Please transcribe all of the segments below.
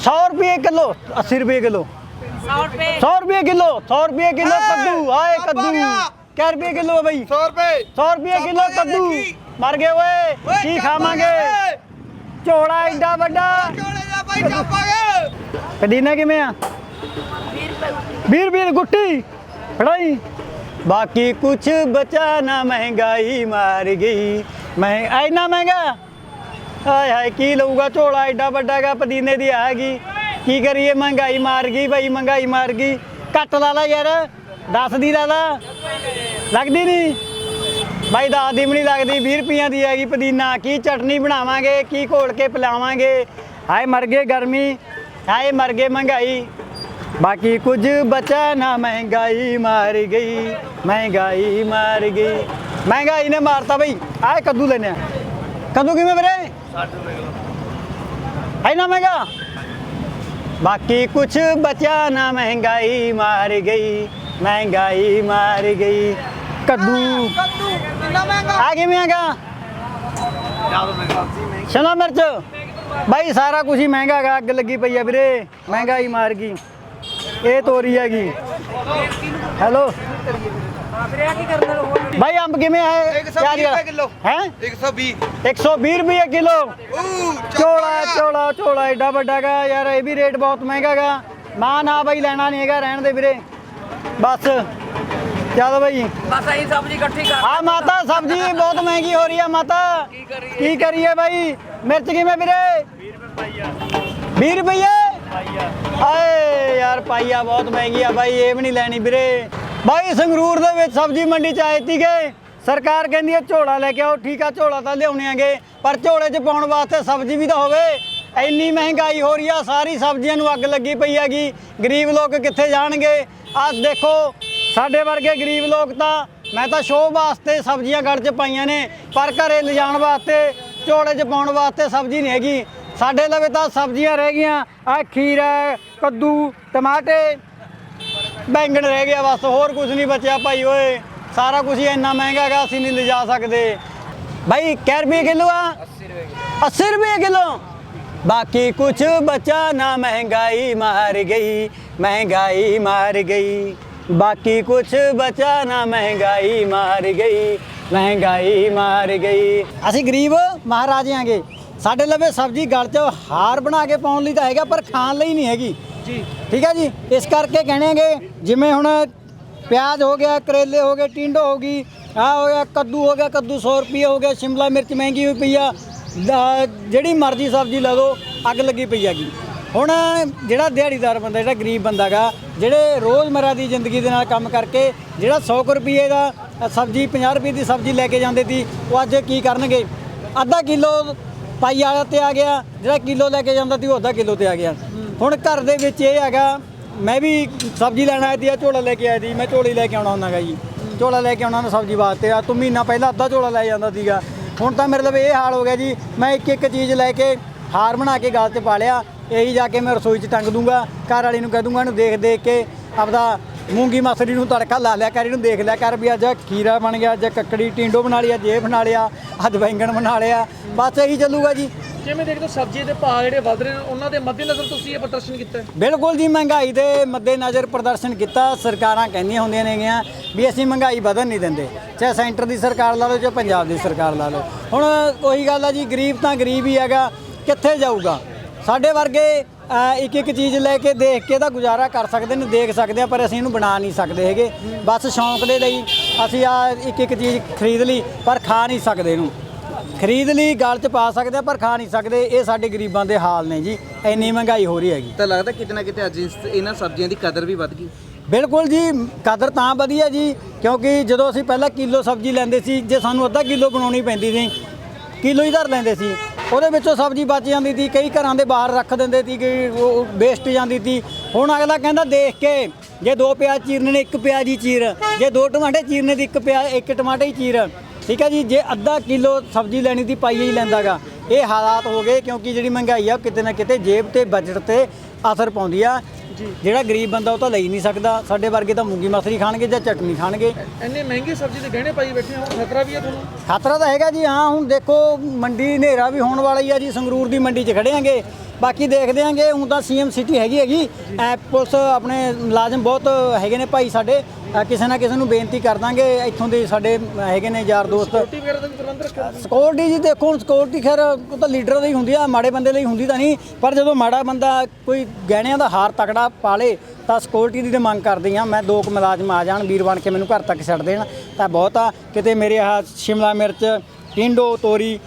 सौ रुपये किलो अस्सी रुपये किलो सौ रुपए सौ रुपये किलो सौ रुपये किलो कद्दू आए कद्दू क्या रुपये किलो है भाई 100 ਰੁਪਏ सौ रुपये किलो कद्दू मर गए ਓਏ ਕੀ ਖਾਵਾਂਗੇ ਝੋਲਾ ਐਡਾ ਵੱਡਾ ਚੋਲੇ ਦਾ ਭਾਈ ਚਾਪਾਂਗੇ ਕਦੀਨਾ ਕਿਵੇਂ ਆ 20 ਰੁਪਏ ਗੁੱਟੀ ਫੜਾਈ ਬਾਕੀ ਕੁਛ ਬਚਾ ਨਾ ਮਹਿੰਗਾਈ ਮਾਰ ਗਈ ਮੈਂ ਐਨਾ ਮਹਿੰਗਾ ਹਾਏ ਹਾਏ, ਕੀ ਲਊਗਾ ਝੋਲਾ, ਐਡਾ ਵੱਡਾ ਗਾ ਪਦੀਨੇ ਦੀ ਆਗੀ ਕੀ ਕਰੀਏ, ਮਹਿੰਗਾਈ ਮਾਰ ਗਈ ਬਈ ਮਹਿੰਗਾਈ ਮਾਰ ਗਈ। ਘੱਟ ਲਾ ਲਾ ਯਾਰ 10 ਦੀ ਲਾ ਲਾ। ਲੱਗਦੀ ਨਹੀਂ? ਬਾਈ ਦਸ ਦੀ ਵੀ ਨਹੀਂ ਲੱਗਦੀ 20 ਰੁਪਈਆਂ ਦੀ ਹੈਗੀ ਪੁਦੀਨਾ। ਕੀ ਚਟਨੀ ਬਣਾਵਾਂਗੇ, ਕੀ ਘੋਲ ਕੇ ਪਿਲਾਵਾਂਗੇ? ਹਾਏ, ਮਰ ਗਏ ਗਰਮੀ, ਹਾਏ, ਮਰ ਗਏ ਮਹਿੰਗਾਈ। ਬਾਕੀ ਕੁਝ ਬਚਾ ਨਾ, ਮਹਿੰਗਾਈ ਮਾਰ ਗਈ, ਮਹਿੰਗਾਈ ਮਾਰ ਗਈ। ਮਹਿੰਗਾਈ ਨੇ ਮਾਰਤਾ ਬਈ। ਆਏ ਕੱਦੂ ਲੈਨੇ ਆ। ਕੱਦੂ ਕਿਵੇਂ ਵੀਰੇ? 60 ਰੁਪਏ ਕਿਲੋ ਹੈ ਨਾ ਮਹਿੰਗਾ ਬਾਕੀ ਕੁਝ ਬਚਾ ਨਾ ਮਹਿੰਗਾਈ ਮਾਰ ਗਈ ਮਹਿੰਗਾਈ ਮਾਰ ਗਈ ਕੱਦੂ ਕੱਦੂ ਕਿੰਨਾ ਮਹਿੰਗਾ ਆ ਕਿਵੇਂ ਆਗਾ ਸ਼ਿਮਲਾ ਮਿਰਚ ਬਾਈ ਸਾਰਾ ਕੁਝ ਹੀ ਮਹਿੰਗਾ ਹੈਗਾ ਅੱਗ ਲੱਗੀ ਪਈ ਆ ਵੀਰੇ ਮਹਿੰਗਾਈ ਮਾਰ ਗਈ ਇਹ ਤੋਰੀ ਹੈਗੀ ਹੈਲੋ ਭਾਈ ਅੰਬ ਕਿਵੇਂ ਹੈ ਤਿਆਰੀ 120 ਕਿਲੋ। ਹੈ? 120 120 ਰੁਪਏ ਕਿਲੋ। ਚੋਲਾ ਚੋਲਾ ਚੋਲਾ ਐਡਾ ਵੱਡਾ ਗਾ ਯਾਰ ਇਹ ਵੀ ਰੇਟ ਬਹੁਤ ਮਹਿੰਗਾ ਗਾ ਮਾਂ ਨਾ ਭਾਈ ਲੈਣਾ ਨਹੀਂ ਹੈਗਾ ਰਹਿਣ ਦੇ ਵੀਰੇ। ਬਸ। ਚੱਲ ਭਾਈ ਬਸ ਅਸੀਂ ਸਬਜ਼ੀ ਇਕੱਠੀ ਕਰ। ਆ ਮਾਤਾ ਸਬਜ਼ੀ ਬਹੁਤ ਮਹਿੰਗੀ ਹੋ ਰਹੀ ਆ ਮਾਤਾ। ਕੀ ਕਰੀਏ? ਬਾਈ? ਮਿਰਚ ਕਿਵੇਂ ਵੀਰੇ? 20 ਰੁਪਏ ਆਏ ਯਾਰ ਪਾਈਆ ਬਹੁਤ ਮਹਿੰਗੀ ਆ ਬਾਈ। ਇਹ ਵੀ ਨਹੀਂ ਲੈਣੀ ਵੀਰੇ। ਬਾਈ, ਸੰਗਰੂਰ ਦੇ ਵਿੱਚ ਸਬਜ਼ੀ ਮੰਡੀ ਚ ਆਏ ਸੀਗੇ। ਸਰਕਾਰ ਕਹਿੰਦੀ ਹੈ ਝੋਲਾ ਲੈ ਕੇ ਆਓ। ਠੀਕ ਆ, ਝੋਲਾ ਤਾਂ ਲਿਆਉਣੇ ਆਂਗੇ, ਪਰ ਝੋਲੇ 'ਚ ਪਾਉਣ ਵਾਸਤੇ ਸਬਜ਼ੀ ਵੀ ਤਾਂ ਹੋਵੇ। ਇੰਨੀ ਮਹਿੰਗਾਈ ਹੋ ਰਹੀ ਆ, ਸਾਰੀ ਸਬਜ਼ੀਆਂ ਨੂੰ ਅੱਗ ਲੱਗੀ ਪਈ ਹੈਗੀ। ਗਰੀਬ ਲੋਕ ਕਿੱਥੇ ਜਾਣਗੇ? ਆਹ ਦੇਖੋ, ਸਾਡੇ ਵਰਗੇ ਗਰੀਬ ਲੋਕ ਤਾਂ, ਮੈਂ ਤਾਂ ਸ਼ੋਅ ਵਾਸਤੇ ਸਬਜ਼ੀਆਂ ਗੜ 'ਚ ਪਾਈਆਂ ਨੇ, ਪਰ ਘਰੇ ਲਿਜਾਣ ਵਾਸਤੇ, ਝੋਲੇ 'ਚ ਪਾਉਣ ਵਾਸਤੇ ਸਬਜ਼ੀ ਨਹੀਂ ਹੈਗੀ। ਸਾਡੇ ਲਵੇ ਤਾਂ ਸਬਜ਼ੀਆਂ ਰਹਿ ਗਈਆਂ। ਆ ਖੀਰਾ, ਕੱਦੂ, ਟਮਾਟੇ ਬੈਂਗਣ ਰਹਿ ਗਿਆ ਬਸ ਹੋਰ ਕੁਝ ਨਹੀਂ ਬਚਿਆ ਭਾਈ ਓਏ। ਸਾਰਾ ਕੁਝ ਇੰਨਾ ਮਹਿੰਗਾ ਹੈਗਾ ਅਸੀਂ ਨਹੀਂ ਲਿਜਾ ਸਕਦੇ। ਭਾਈ ਕੈ ਰੁਪਏ ਕਿਲੋ ਆ? 80 ਰੁਪਏ ਕਿਲੋ। ਬਾਕੀ ਕੁਝ ਬਚਾ ਨਾ ਮਹਿੰਗਾਈ ਮਾਰ ਗਈ ਮਹਿੰਗਾਈ ਮਾਰ ਗਈ। ਬਾਕੀ ਕੁਝ ਬਚਾ ਨਾ ਮਹਿੰਗਾਈ ਮਾਰ ਗਈ ਮਹਿੰਗਾਈ ਮਾਰ ਗਈ। ਅਸੀਂ ਗਰੀਬ ਮਹਾਰਾਜੇ ਆਂਗੇ। ਸਾਡੇ ਲਵੇ ਸਬਜ਼ੀ ਗਲ 'ਚ ਹਾਰ ਬਣਾ ਕੇ ਪਾਉਣ ਲਈ ਤਾਂ ਹੈਗਾ ਪਰ ਖਾਣ ਲਈ ਨਹੀਂ ਹੈਗੀ। ਜੀ। ਠੀਕ ਹੈ ਜੀ? ਇਸ ਕਰਕੇ ਕਹਿਣੇਗੇ, ਜਿਵੇਂ ਹੁਣ ਪਿਆਜ਼ ਹੋ ਗਿਆ, ਕਰੇਲੇ ਹੋ ਗਏ, ਟਿੰਡੋ ਹੋ ਗਈ ਆ ਹੋ ਗਿਆ, ਕੱਦੂ ਹੋ ਗਿਆ, ਕੱਦੂ 100 ਰੁਪਏ ਹੋ ਗਿਆ ਸ਼ਿਮਲਾ ਮਿਰਚ ਮਹਿੰਗੀ ਹੋਈ ਪਈ ਆ ਜਿਹੜੀ ਮਰਜ਼ੀ ਸਬਜ਼ੀ ਲੈ ਲਓ ਅੱਗ ਲੱਗੀ ਪਈ ਹੈਗੀ। ਹੁਣ ਜਿਹੜਾ ਦਿਹਾੜੀਦਾਰ ਬੰਦਾ, ਜਿਹੜਾ ਗਰੀਬ ਬੰਦਾ ਗਾ, ਜਿਹੜੇ ਰੋਜ਼ਮਰਾ ਦੀ ਜ਼ਿੰਦਗੀ ਦੇ ਨਾਲ ਕੰਮ ਕਰਕੇ, ਜਿਹੜਾ 100 ਕੁ ਰੁਪਏ ਦਾ ਸਬਜ਼ੀ 50 ਰੁਪਏ ਦੀ ਸਬਜ਼ੀ ਲੈ ਕੇ ਜਾਂਦੇ ਸੀ, ਉਹ ਅੱਜ ਕੀ ਕਰਨਗੇ? ਅੱਧਾ ਕਿਲੋ ਪਾਈ ਵਾਲਾ ਤੇ ਆ ਗਿਆ, ਜਿਹੜਾ ਕਿਲੋ ਲੈ ਕੇ ਜਾਂਦਾ ਸੀ, ਉਹ ਅੱਧਾ ਕਿਲੋ ਤੇ ਆ ਗਿਆ। ਹੁਣ ਘਰ ਦੇ ਵਿੱਚ ਇਹ ਹੈਗਾ, ਮੈਂ ਵੀ ਸਬਜ਼ੀ ਲੈਣ ਆਇਆ ਸੀ ਆ ਝੋਲਾ ਲੈ ਕੇ ਆਇਆ ਸੀ, ਮੈਂ ਝੋਲੀ ਲੈ ਕੇ ਆਉਣਾ ਹੁੰਦਾਗਾ ਜੀ। ਝੋਲਾ ਲੈ ਕੇ ਆਉਣਾ ਨਾ ਸਬਜ਼ੀ ਵਾਸਤੇ ਆ ਤੂੰ ਮਹੀਨਾ ਪਹਿਲਾਂ ਅੱਧਾ ਝੋਲਾ ਲੈ ਜਾਂਦਾ ਸੀਗਾ। ਹੁਣ ਤਾਂ ਮੇਰੇ ਲਈ ਇਹ ਹਾਲ ਹੋ ਗਿਆ ਜੀ, ਮੈਂ ਇੱਕ ਇੱਕ ਚੀਜ਼ ਲੈ ਕੇ ਹਾਰ ਬਣਾ ਕੇ ਗਲ 'ਚ ਪਾ ਲਿਆ, ਇਹੀ ਜਾ ਕੇ ਮੈਂ ਰਸੋਈ 'ਚ ਟੰਗ ਦੂੰਗਾ, ਘਰ ਵਾਲੀ ਨੂੰ ਕਹਿ ਦੂੰਗਾ, ਇਹਨੂੰ ਦੇਖ ਦੇਖ ਕੇ ਆਪਦਾ ਮੂੰਗੀ ਮਸਰੀ ਨੂੰ ਤੜਕਾ ਲਾ ਲਿਆ ਕਰ, ਇਹਨੂੰ ਦੇਖ ਲਿਆ ਕਰ ਵੀ ਅੱਜ ਖੀਰਾ ਬਣ ਗਿਆ, ਅੱਜ ਕੱਕੜੀ, ਟਿੰਡੋ ਬਣਾ ਲਿਆ ਜੇ ਬਣਾ ਲਿਆ, ਅੱਜ ਬੈਂਗਣ ਬਣਾ ਲਿਆ, ਬਸ ਇਹੀ ਚੱਲੂਗਾ ਜੀ। ਜਿਵੇਂ ਦੇਖਦੇ ਹੋ ਸਬਜ਼ੀ ਦੇ ਭਾਅ ਜਿਹੜੇ ਵਧ ਰਹੇ ਨੇ, ਉਹਨਾਂ ਦੇ ਮੱਦੇਨਜ਼ਰ ਤੁਸੀਂ ਇਹ ਪ੍ਰਦਰਸ਼ਨ ਕੀਤਾ ਬਿਲਕੁਲ ਜੀ, ਮਹਿੰਗਾਈ ਦੇ ਮੱਦੇਨਜ਼ਰ ਪ੍ਰਦਰਸ਼ਨ ਕੀਤਾ। ਸਰਕਾਰਾਂ ਕਹਿੰਦੀਆਂ ਹੁੰਦੀਆਂ ਨੇਗੀਆਂ ਵੀ ਅਸੀਂ ਮਹਿੰਗਾਈ ਵਧਣ ਨਹੀਂ ਦਿੰਦੇ। ਚਾਹੇ ਸੈਂਟਰ ਦੀ ਸਰਕਾਰ ਲਾ ਲਓ, ਚਾਹੇ ਪੰਜਾਬ ਦੀ ਸਰਕਾਰ ਲਾ ਲਓ। ਹੁਣ ਉਹੀ ਗੱਲ ਆ ਜੀ, ਗਰੀਬ ਤਾਂ ਗਰੀਬ ਹੀ ਹੈਗਾ, ਕਿੱਥੇ ਜਾਊਗਾ? ਸਾਡੇ ਵਰਗੇ ਇੱਕ ਇੱਕ ਚੀਜ਼ ਲੈ ਕੇ ਦੇਖ ਕੇ ਤਾਂ ਗੁਜ਼ਾਰਾ ਕਰ ਸਕਦੇ ਨੇ, ਦੇਖ ਸਕਦੇ ਆ, ਪਰ ਅਸੀਂ ਇਹਨੂੰ ਬਣਾ ਨਹੀਂ ਸਕਦੇ ਹੈਗੇ। ਬਸ ਸ਼ੌਂਕ ਦੇ ਲਈ ਅਸੀਂ ਆ ਇੱਕ ਇੱਕ ਚੀਜ਼ ਖਰੀਦ ਲਈ, ਪਰ ਖਾ ਨਹੀਂ ਸਕਦੇ ਇਹਨੂੰ। ਖਰੀਦ ਲਈ ਗਲ 'ਚ ਪਾ ਸਕਦੇ ਆ ਪਰ ਖਾ ਨਹੀਂ ਸਕਦੇ। ਇਹ ਸਾਡੇ ਗਰੀਬਾਂ ਦੇ ਹਾਲ ਨੇ ਜੀ। ਇੰਨੀ ਮਹਿੰਗਾਈ ਹੋ ਰਹੀ ਹੈਗੀ। ਤਾਂ ਲੱਗਦਾ ਕਿਤੇ ਨਾ ਕਿਤੇ ਅੱਜ ਇਸ- ਇਹਨਾਂ ਸਬਜ਼ੀਆਂ ਦੀ ਕਦਰ ਵੀ ਵੱਧ ਗਈ। ਬਿਲਕੁਲ ਜੀ ਕਦਰ ਤਾਂ ਵਧੀਆ ਜੀ ਕਿਉਂਕਿ ਜਦੋਂ ਅਸੀਂ ਪਹਿਲਾਂ ਕਿਲੋ ਸਬਜ਼ੀ ਲੈਂਦੇ ਸੀ ਜੇ ਸਾਨੂੰ ਅੱਧਾ ਕਿਲੋ ਬਣਾਉਣੀ ਪੈਂਦੀ ਸੀ ਕਿਲੋ ਹੀ ਧਰ ਲੈਂਦੇ ਸੀ। ਉਹਦੇ ਵਿੱਚੋਂ ਸਬਜ਼ੀ ਬਚ ਜਾਂਦੀ ਸੀ ਕਈ ਘਰਾਂ ਦੇ ਬਾਹਰ ਰੱਖ ਦਿੰਦੇ ਸੀ ਕਿ ਉਹ ਵੇਸਟ ਜਾਂਦੀ ਸੀ। ਹੁਣ ਅਗਲਾ ਕਹਿੰਦਾ ਦੇਖ ਕੇ ਜੇ ਦੋ ਪਿਆਜ਼ ਚੀਰਨੇ ਨੇ ਇੱਕ ਪਿਆਜ਼ ਹੀ ਚੀਰ। ਜੇ ਦੋ ਟਮਾਟੇ ਚੀਰਨੇ ਦੀ ਇੱਕ ਪਿਆਜ਼ ਇੱਕ ਟਮਾਟੇ ਹੀ ਚੀਰ। ਠੀਕ ਹੈ ਜੀ ਜੇ ਅੱਧਾ ਕਿਲੋ ਸਬਜ਼ੀ ਲੈਣੀ ਦੀ ਪਾਈ ਹੀ ਲੈਂਦਾਗਾ। ਇਹ ਹਾਲਾਤ ਹੋ ਗਏ ਕਿਉਂਕਿ ਜਿਹੜੀ ਮਹਿੰਗਾਈ ਆ ਉਹ ਕਿਤੇ ਨਾ ਕਿਤੇ ਜੇਬ ਤੇ ਬਜਟ ਤੇ ਅਸਰ ਪਾਉਂਦੀ ਆ। ਜਿਹੜਾ ਗਰੀਬ ਬੰਦਾ ਉਹ ਤਾਂ ਲਈ ਨਹੀਂ ਸਕਦਾ। ਸਾਡੇ ਵਰਗੇ ਤਾਂ ਮੂੰਗੀ ਮਸਰੀ ਖਾਣਗੇ ਜਾਂ ਚਟਨੀ ਖਾਣਗੇ। ਇੰਨੇ ਮਹਿੰਗੇ ਸਬਜ਼ੀ ਦੇ ਗਹਿਣੇ ਪਾਈ ਬੈਠੇ ਹੋ ਖਤਰਾ ਵੀ ਹੈ ਤੁਹਾਨੂੰ? ਖਤਰਾ ਤਾਂ ਹੈਗਾ ਜੀ ਹਾਂ ਹੁਣ ਦੇਖੋ ਮੰਡੀ ਹਨੇਰਾ ਵੀ ਹੋਣ ਵਾਲਾ ਹੀ ਆ ਜੀ ਸੰਗਰੂਰ ਦੀ ਮੰਡੀ 'ਚ ਖੜੇ ਆਂਗੇ ਬਾਕੀ ਦੇਖਦੇ ਆਂਗੇ ਹੁਣ ਤਾਂ ਸੀਐਮ ਸਿਟੀ ਹੈਗੀ ਹੈਗੀ। ਐ ਪੁਲਿਸ ਆਪਣੇ ਮੁਲਾਜ਼ਮ ਬਹੁਤ ਹੈਗੇ ਨੇ ਭਾਈ ਸਾਡੇ ਕਿਸੇ ਨਾ ਕਿਸੇ ਨੂੰ ਬੇਨਤੀ ਕਰ ਦਾਂਗੇ ਇੱਥੋਂ ਦੇ ਸਾਡੇ ਹੈਗੇ ਨੇ ਯਾਰ ਦੋਸਤ। ਰੋਟੀ ਵਗੈਰਾ ਦਾ ਵੀ ਪ੍ਰਬੰਧ ਰੱਖਿਆ ਤੁਸੀਂ? ਸਿਕਿਉਰਿਟੀ ਜੀ ਦੇਖੋ ਹੁਣ ਸਿਕਿਉਰਿਟੀ ਖੈਰ ਉਹ ਤਾਂ ਲੀਡਰ ਦੀ ਹੁੰਦੀ ਆ ਮਾੜੇ ਬੰਦੇ ਲਈ ਹੁੰਦੀ ਤਾਂ ਨਹੀਂ ਪਰ ਜਦੋਂ ਮਾੜਾ ਬੰਦਾ ਕੋਈ ਗਹਿਣਿਆਂ ਦਾ ਹਾਰ ਤਕੜਾ ਪਾਲੇ ਤਾਂ ਸਿਕਿਉਰਿਟੀ ਦੀ ਤੇ ਮੰਗ ਕਰਦੀ ਆ। ਮੈਂ ਦੋ ਕੁ ਮੁਲਾਜ਼ਮ ਆ ਜਾਣ ਵੀਰ ਬਣ ਕੇ ਮੈਨੂੰ ਘਰ ਤੱਕ ਛੱਡ ਦੇਣ ਤਾਂ ਬਹੁਤ ਆ। ਕਿਤੇ ਮੇਰੇ ਆਹ ਸ਼ਿਮਲਾ ਮਿਰਚ ਟਿੰਡੋ ਤੋਰੀ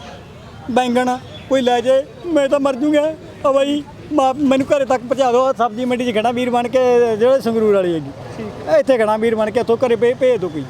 ਬੈਂਗਣ ਕੋਈ ਲੈ ਜੇ ਮੈਂ ਤਾਂ ਮਰ ਜੂਗਾ। ਆ ਬਾਈ ਮੈਨੂੰ ਘਰੇ ਤੱਕ ਪਹੁੰਚਾ ਦਿਓ ਸਬਜ਼ੀ ਮੰਡੀ 'ਚ ਖੜਾ ਵੀਰ ਬਣ ਕੇ ਜਿਹੜੇ ਸੰਗਰੂਰ ਵਾਲੀ ਹੈਗੀ। ਇੱਥੇ ਖੜਾ ਵੀਰ ਬਣ ਕੇ ਇੱਥੋਂ ਘਰੇ ਭੇਜ ਦਿਓ ਕੋਈ।